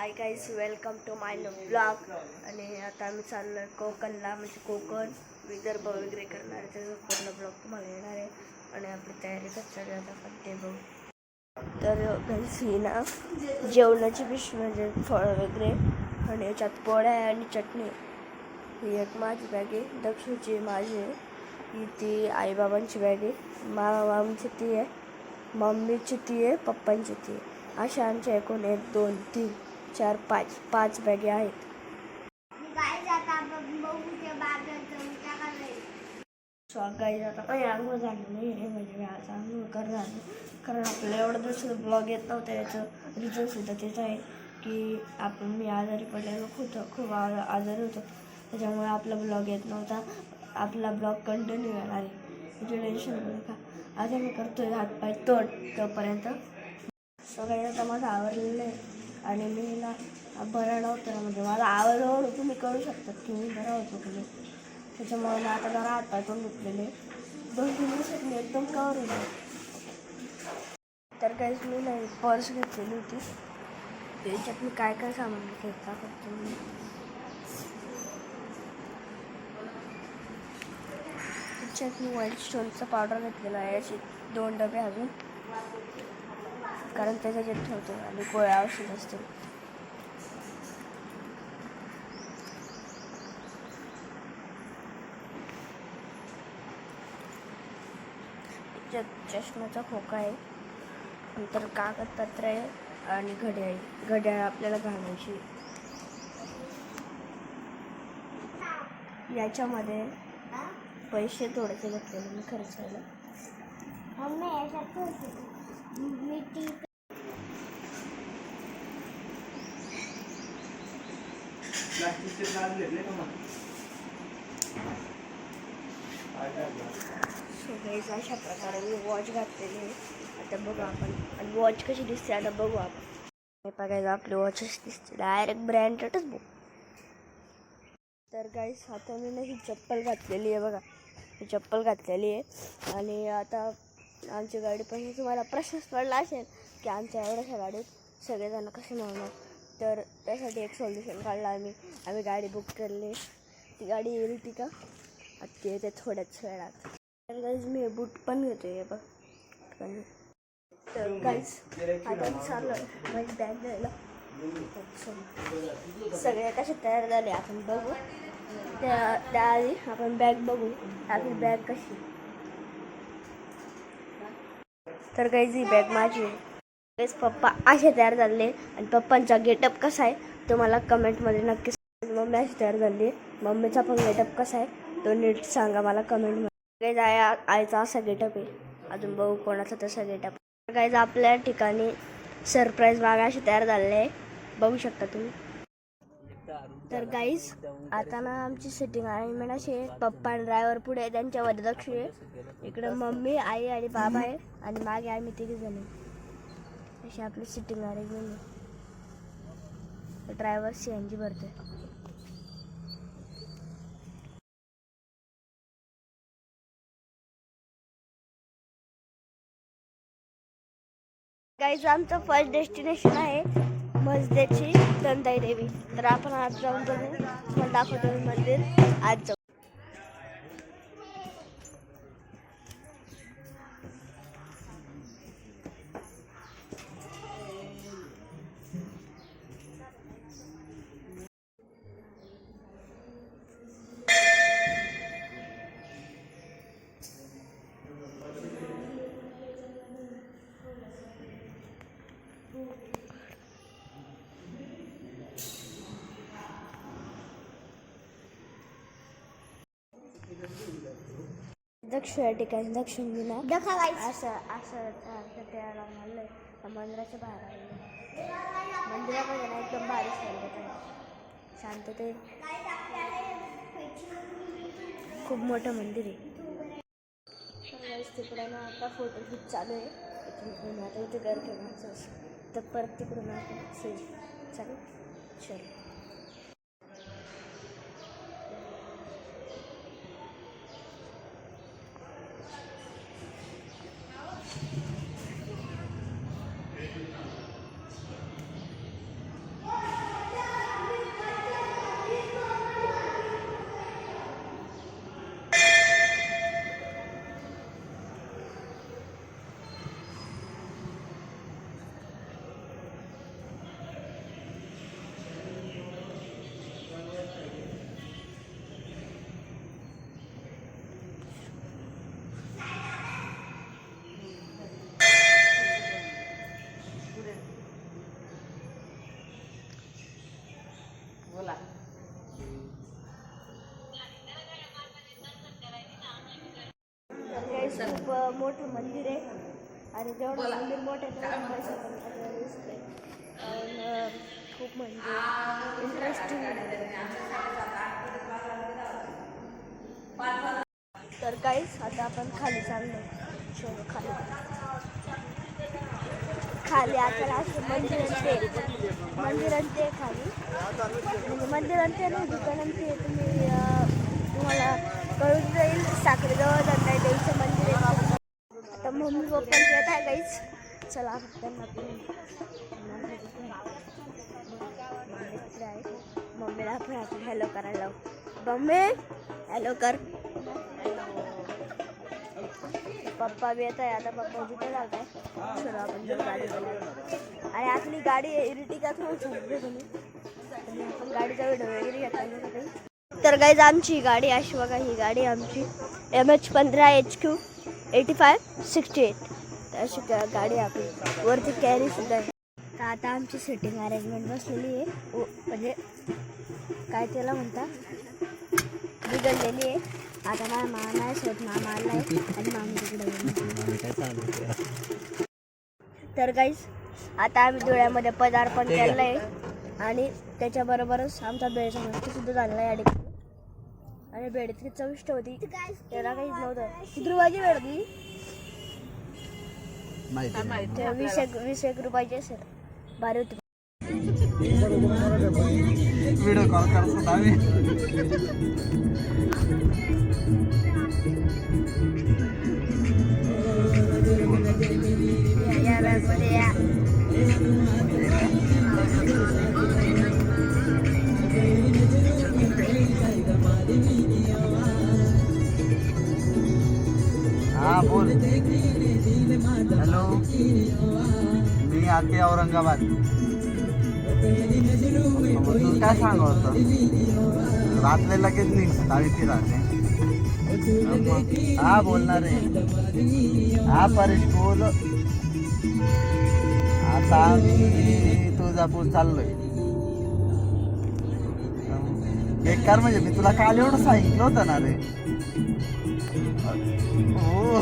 Hi guys welcome to my new blog आणि आता आम्ही चाललो आहे कोकणला म्हणजे कोकण विदर्भ वगैरे करणार आहे. त्याचा पूर्ण ब्लॉग तुम्हाला येणार आहे. आणि आपली तयारी कसं चालू आता पण ते बघू. तर गाईज ही ना जेवणाची पिशवी म्हणजे फळं वगैरे. आणि याच्यात पोळ्या आहे आणि चटणी. ही एक माझी बॅग आहे. दक्षिणची माझी आहे. ही ती आईबाबांची बॅग आहे. मामा ती आहे. मम्मीची ती आहे. पप्पांची ती आहे. अशा आमच्या एकूण एक दोन तीन. चार पाच पाच बॅगे आहेत. स्वागाई आता काही आंघोळ झाली नाही म्हणजे मी आज आंघोळ कर झालं कारण आपलं एवढं दिवस ब्लॉग येत नव्हतं याचं रिझन सुद्धा तेच आहे की आपण मी आजारी पडलेलो खूप खूप आ- आजारी होतो. त्याच्यामुळे आपला ब्लॉग येत नव्हता. आपला ब्लॉग कंटिन्यू येणार आहे. म्हणजे टेन्शन घेऊ. नका आता मी करतोय हातपाय तोड तोपर्यंत. सगळ्यांना आता माझं आवडलेलं आहे. आणि मी ना बरं नव्हतं ना म्हणजे मला आवडलं तुम्ही करू शकतात की मी बरा होतो की नाही. त्याच्यामुळे मी आता जरा हातपाय पण दुखलेले दोन तीन दिवसात मी एकदम कवर होईल तर काहीच मी नाही पर्स घेतलेली होती. त्याच्यात मी काय काय सामान घेतला फक्त मी त्याच्यात मी व्हाईट स्टोनचा पावडर घेतलेला आहे असे दोन डबे अजून. कारण त्याच्या जे ठेवतो आणि गोळ्या औषध असते. चष्म्याचा खोका आहे नंतर कागदपत्र आहे आणि घड्याळ घड्याळ आपल्याला घालायची. याच्यामध्ये पैसे थोडेसे घेतलेले मी खर्चायला प्लास्टिकचे ग्लास घेतले का सो गाईज अशा प्रकारे मी वॉच घातलेली आहे. आता बघू आपण. आणि वॉच कशी दिसते आता बघू आपण. हे बघायचं आपली वॉचच दिसते डायरेक्ट ब्रँडेडच बघू. तर गाईज आता मी ना ही चप्पल घातलेली आहे बघा. ही चप्पल घातलेली आहे. आणि आता आमची गाडी पण तुम्हाला प्रश्नच पडला असेल की आमच्या एवढ्याशा गाडीत सगळेजण कसे मिळणार तर त्यासाठी एक सोल्युशन काढलं आम्ही. आम्ही गाडी बुक केली ती गाडी येईल ती का? आता ते येते थोड्याच वेळात. तर गाईज मी बूट पण घेतो आहे बघ. पण तर गाईज आता चाललं माझी म्हणजे बॅग द्यायला सगळे कसे तयार झाले आपण बघू. त्या त्याआधी आपण बॅग बघू. आपली बॅग कशी? तर गाईज ही बॅग माझी आहे. पप्पा असे तयार झाले आणि पप्पांचा गेटअप कसा आहे तो मला कमेंटमध्ये नक्की मम्मी अशी तयार झाली. मम्मीचा पण गेटअप कसा आहे तो नीट सांगा मला कमेंटमध्ये गाईज आया आईचा असा गेटअप आहे. अजून बघू कोणाचा तसा गेटअप गाईज आपल्या ठिकाणी सरप्राईज बाग अशी तयार झाले आहे. बघू शकता तुम्ही. तर गाईज आता ना आमची सिटिंग अरेंजमेंट अशी आहे पप्पा आणि ड्रायव्हर पुढे त्यांच्या त्यांच्यावर आहे. इकडं मम्मी आई आणि बाबा आहे. आणि मागे आम्ही तिघे जण आहे. अशी आपली सिटिंग अरेंजमेंट आहे ड्रायव्हर सी एन जी भरते. गाईज आमचं फर्स्ट डेस्टिनेशन आहे. मस्जिदची दंदाई देवी. तर आपण आज जाऊन बघू. तुम्हाला दाखवतो मंदिर. आज जाऊ. दक्ष या ठिकाणी दक्षिण दिना असं असं असं त्या लावून मंदिराच्या बाहेर आलेलं मंदिरामध्ये ना एकदम भारी शांतता आहे शांतते खूप मोठं मंदिर आहे. तिकडं ना आता फोटोशूट चालू आहे. आता इथे माणसं तर परत तिकडून आपण चालेल? चल. खूप मोठं मंदिर आहे. आणि जेवढं मंदिर मोठं आहे तेवढं पैसा पण कारण खूप म्हणजे इंटरेस्टिंग तर काहीच आता आपण खाली चाललो चलो खाली. खाली आता असं मंदिर ते. मंदिर आणि ते खाली. म्हणजे मंदिर आणि ते नाही दुकान आणि ते तुम्ही तुम्हाला कळून जाईल. साखरेजवळ दंडाई देवीचं मंदिर आहे आता मम्मी पप्पा येत आहे काहीच चला त्यांना पण मम्मीला आपण आता हॅलो करायला लावू मम्मी हॅलो कर पप्पा बी येत आहे आता पप्पा जिथे जात आहे चलो आपण गाडी आणि आपली गाडी इरिटिकाच म्हणून तुम्ही आपण गाडीचा व्हिडिओ वगैरे घेतला तर गाईज आमची गाडी अशी बघा ही गाडी आमची एम एच पंधरा H Q eighty five sixty eight अशी गाडी आहे आपली वरती कॅरी सुद्धा आहे. तर आता आमची सिटिंग अरेंजमेंट बसलेली आहे. ओ म्हणजे काय त्याला म्हणता? बिघडलेली आहे. आता माझा मामा नाही सोड मामा आला आहे आणि मामी. तर काहीच आता आम्ही डोळ्यामध्ये पदार्पण केलं आहे. आणि त्याच्याबरोबरच आमचा मस्त सुद्धा झालेला आहे. ठिकाणी आणि बेड इतकी चविष्ट होती. त्याला काहीच नव्हतं. किती रुपयाची बेड होती वीस एक वीस एक रुपयाची असेल भारी होती व्हिडिओ कॉल करतो आम्ही या, या, मध्ये या. हा बोल हॅलो. मी आते औरंगाबाद. काय सांग होतं रातले लगेच निघ आधी राहते हा बोलणार आहे. हा परेश बोल. आता आम्ही तुळजापूर चाललोय. बेकार म्हणजे मी तुला काल एवढं सांगितलं होतं ना रे हो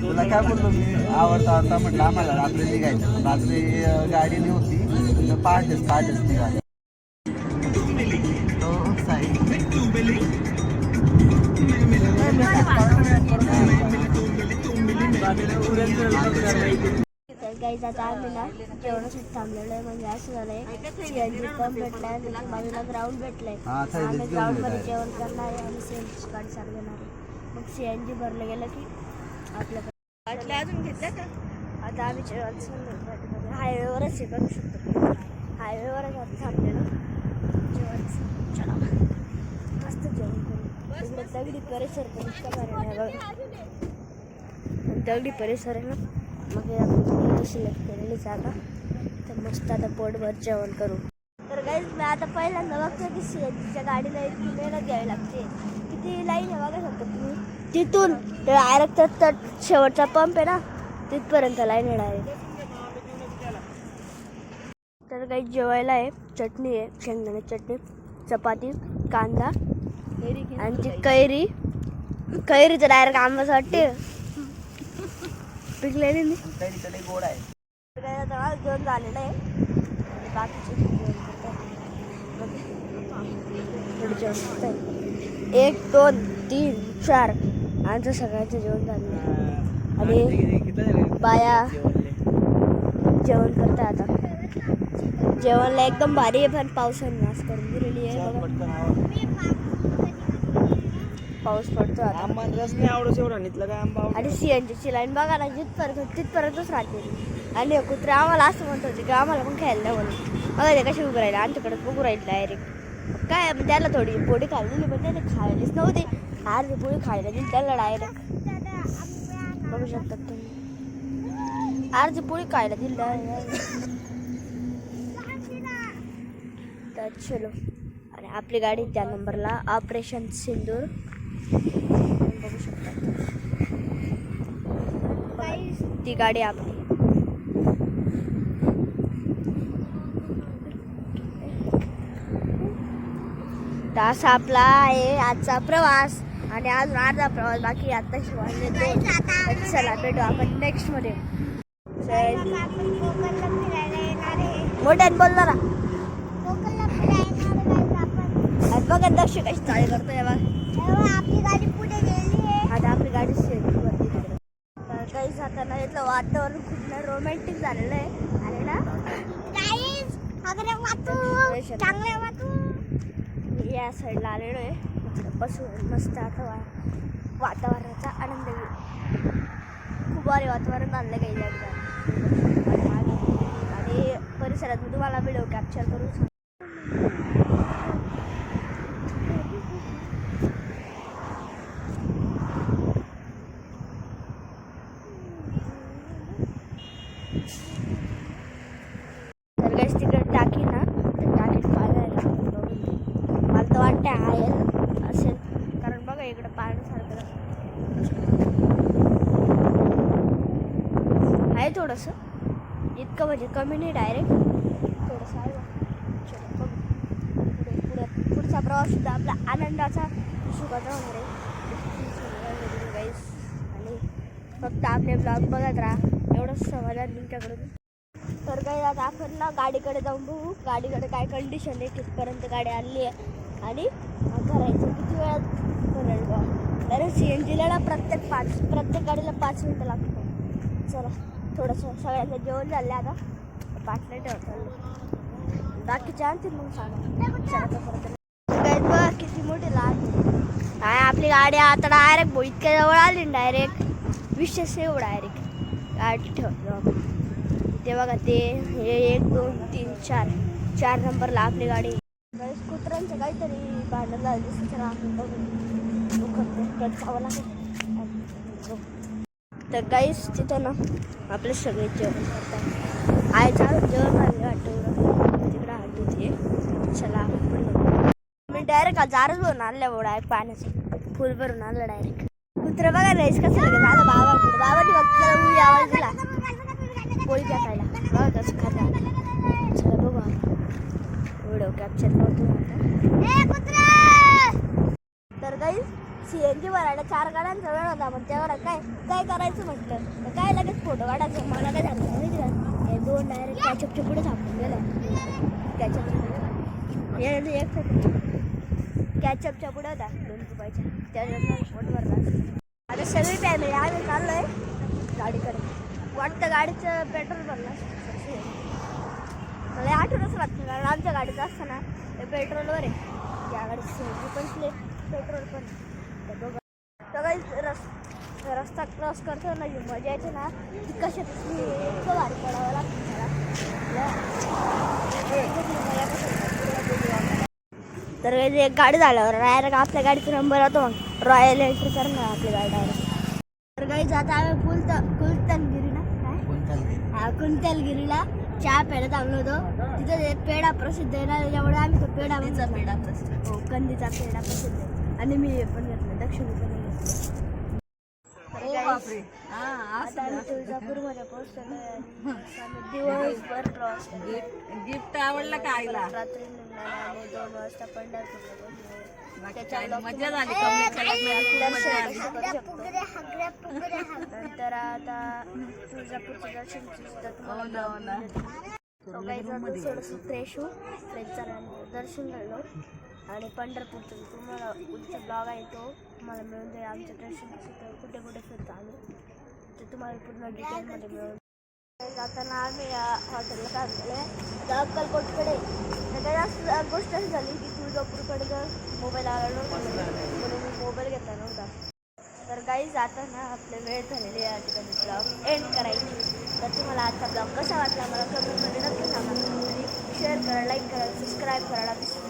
तुला काय बोललो मी आवडता आवडता म्हटलं आम्हाला रात्री निघायचं रात्री गाडी नव्हती तर पहाटेच पहाटेच निघाले हो साई आता आम्ही ना जेवणासाठी थांबलेलो आहे म्हणजे असं झालंय सीएनजी पंप भेटलाय बाजूला ग्राउंड भेटलंय. हा, आम्ही घेऊन ग्राउंडमध्ये येत आहे. जेवण करणार आहे आणि सीएनजी गाडी चालू घेणार आहे. मग सीएनजी भरलं गेलं की आपल्याकडे अजून घेतल्या का? आता आम्ही जेवण हायवेवरच आहे. बघू शकतो. हायवेवरच आता थांबलेलो. जेवण चला. मस्त जेवण करू. दगडी परिसर पण इतका भारी आहे बघा. दगडी परिसर आहे ना मग आपण सिलेक्ट केलेली जागा तर मस्त आता पोटभर जेवण करू. तर काहीच मी आता पहिल्यांदा बघतो की सी एन जीच्या गाडीला इतकी मेहनत घ्यावी लागते. किती लाईन आहे बघा शकता तुम्ही? तिथून ते डायरेक्ट तर शेवटचा पंप आहे ना तिथपर्यंत लाईन आहे. डायरेक्ट तर काही जेवायला आहे चटणी आहे शेंगदाणे चटणी चपाती कांदा आणि ती कैरी कैरी तर डायरेक्ट आंबाच वाटते पिकलेली नाही. गोड आहे. आज जेवण झालेलं आहे. बाकीचे. एक दोन तीन चार. आमचं सगळ्यांचं जेवण झालं आणि बाया जेवण करतात आता. जेवणला एकदम भारी आहे पण पावसाने नाश करून दिलेली आहे. पाऊस पडतो आता. आंबा रस नाही आवडत एवढा नितलं काय आंबा आणि सीएनजीची लाईन बघा ना जिथपर्यंत तिथपर्यंतच राहते. आणि कुत्रे आम्हाला असं म्हणत होते की आम्हाला पण खायला द्या म्हणून. बघा ते कशी उभं राहिले आमच्याकडे बघू राहिले डायरेक्ट काय त्याला थोडी पोळी खायला दिली पण त्याने खायलीच नव्हती. अर्धी पोळी खायला दिली त्याला डायरेक्ट बघू शकतात तुम्ही. अर्धी पोळी खायला दिली. तर चलो. आणि आपली गाडी त्या नंबरला. ऑपरेशन सिंदूर. बघू शकता ती गाडी आपली. तर असा आपला आहे आजचा प्रवास आणि अजून अर्धा प्रवास बाकी. आत्ताशी वाजले दोन. तर चला भेटू आपण नेक्स्टमध्ये. मोठ्यात बोल जरा. आणि बघा दक्ष कशी चाळी करतोय बघ आपली गाडी पुढे गेली आहे आता आपली गाडी शेती वरती तिकडे. तर काही जाताना इथलं वातावरण खूप रोमॅन्टिक झालेलं आहे. आणि ना गाईज अगरे वातू चांगले वातू मी या साईडला आलेलो आहे. इकडे बसून मस्त आता वा वातावरणाचा आनंद घेऊ. खूप भारी वातावरण आणलं काही जागेवर आणि परिसरात मी तुम्हाला व्हिडिओ कॅप्चर करून सांग- तर गैस तिकडे टाकी ना तर टाकीत पाण्याला मला तर वाटतं आहे असेल कारण बघा इकडे पाण्यासारखं आहे थोडंसं इतकं म्हणजे कमी नाही डायरेक्ट थोडंसं आहे. पुढे पुढे. पुढचा प्रवास सुद्धा आपला आनंदाचा सुखाचा होणार आहे. गाईस आणि फक्त आपले ब्लॉग बघत राहा. एवढंच समाधान तुमच्याकडून. तर काही आता आपण ना गाडीकडे जाऊन बघू. गाडीकडे काय कंडिशन आहे कितपर्यंत गाडी आणली आहे. आणि करायचं किती वेळात करेल बा तर सी एन जीला ना प्रत्येक पाच प्रत्येक गाडीला पाच मिनटं लागतो चला. थोडंसं सगळ्यांचं जेवण झालं आता. पाच ठेवतो. बाकीच्या बाकीचे आणतील मग सांगा. बघा किती मोठी लहान काय आपली गाडी आता डायरेक्ट इतक्या जवळ आली डायरेक्ट विशेष एवढं डायरेक्ट गाडी ठेवतो ते बघा ते हे एक दोन तीन चार. चार नंबरला आपली गाडी. कुत्र्यांचं काहीतरी भांडण झालं दिसत. आपण बघून दुखत कट खावं लागेल. तर गाईस तिथं ना आपले सगळे जेवण करतात. आयच्या जेवण झाले वाटतं तिकडं हात धुते चला आपण पण. मी डायरेक्ट जारच भरून आणल्या बघ डायरेक्ट पाण्याचं. फुल भरून आणलं डायरेक्ट कुत्र बघा राईस कसं लगेच आलं बाबा बाबाने बघ उडी आवाज दिला. पोळी खायला? बघा कसं खाता चला बघू व्हिडिओ कॅप्चर करतो तर काही सी एन जी भरायला चार गाड्यांचा वेळ होता पण त्यावर काय काय करायचं म्हटलं? तर काय लगेच फोटो काढायचं? मला काय झालं माहिती का हे दोन डायरेक्ट कॅचअपच्या पुढे थांबून गेलं. कॅचअपच्या एक फोटो. कॅचअपच्या पुढे होता दोन रुपयाच्या. त्याच्यात फोटो भरला आता सगळी फॅमिली आम्ही चाललोय गाडीकडे. वाटतं गाडीचं पेट्रोल भरलं मला आठवणच लागतं कारण आमच्या गाडीचं असतं ना ते पेट्रोलवर आहे. त्या गाडीचं पण स्ले पेट्रोल पण. रस रस्ता क्रॉस करतो ना जी मजा येते ना. ती कशात इतकं भारी पडावं लागतं तर एक गाडी झाल्यावर डायरेक्ट आपल्या गाडीचा नंबर होतो मग. रॉयल एंट्री करणार आपली गाडी डायरेक्ट तर काही जाता आम्ही कुलता कुलतनगिरी ना? काय? हा कुंतलगिरीला चहा प्यायला थांबलो होतो. तिथं ते पेढा प्रसिद्ध आहे ना त्याच्यामुळे आम्ही तो पेढा पेढा प्रसिद्ध हो कंदीचा पेढा प्रसिद्ध आहे. आणि मी हे पण घेतलं दक्षिणी तुळजापूरमध्ये पोहोचलो दिवसभर प्रवास. गिफ्ट आवडलं का आईला? रात्री निघालो दोन वाजता पंढरपूरला पोहोचलो त्याच्या मजा झाली नंतर आता सुद्धा तुम्हाला फ्रेश होऊ. फ्रेश झाल्यानंतर दर्शन झालो आणि पंढरपूरचं तुम्हाला उद्या ब्लॉग आहे तो. तुम्हाला मिळून जाईल आमचं दर्शन कुठे कुठे कुठे फिरतो आम्ही ते तुम्हाला पूर्ण डिटेलमध्ये मिळून जाईल. जाताना आम्ही या हॉटेलला काय केलं अक्कलकोटकडे. तर काही जास्त गोष्ट अशी झाली की तुळजापूरकडे जर मोबाईल आला नव्हता म्हणून मी मोबाईल घेतला नव्हता. तर काही जाताना आपले वेळ झालेली आहे या ठिकाणी ब्लॉग एंड करायची. तर तुम्हाला आजचा ब्लॉग कसा वाटला मला कमेंटमध्ये नक्की सांगा. शेअर करा लाईक करा सबस्क्राईब करायला विसरू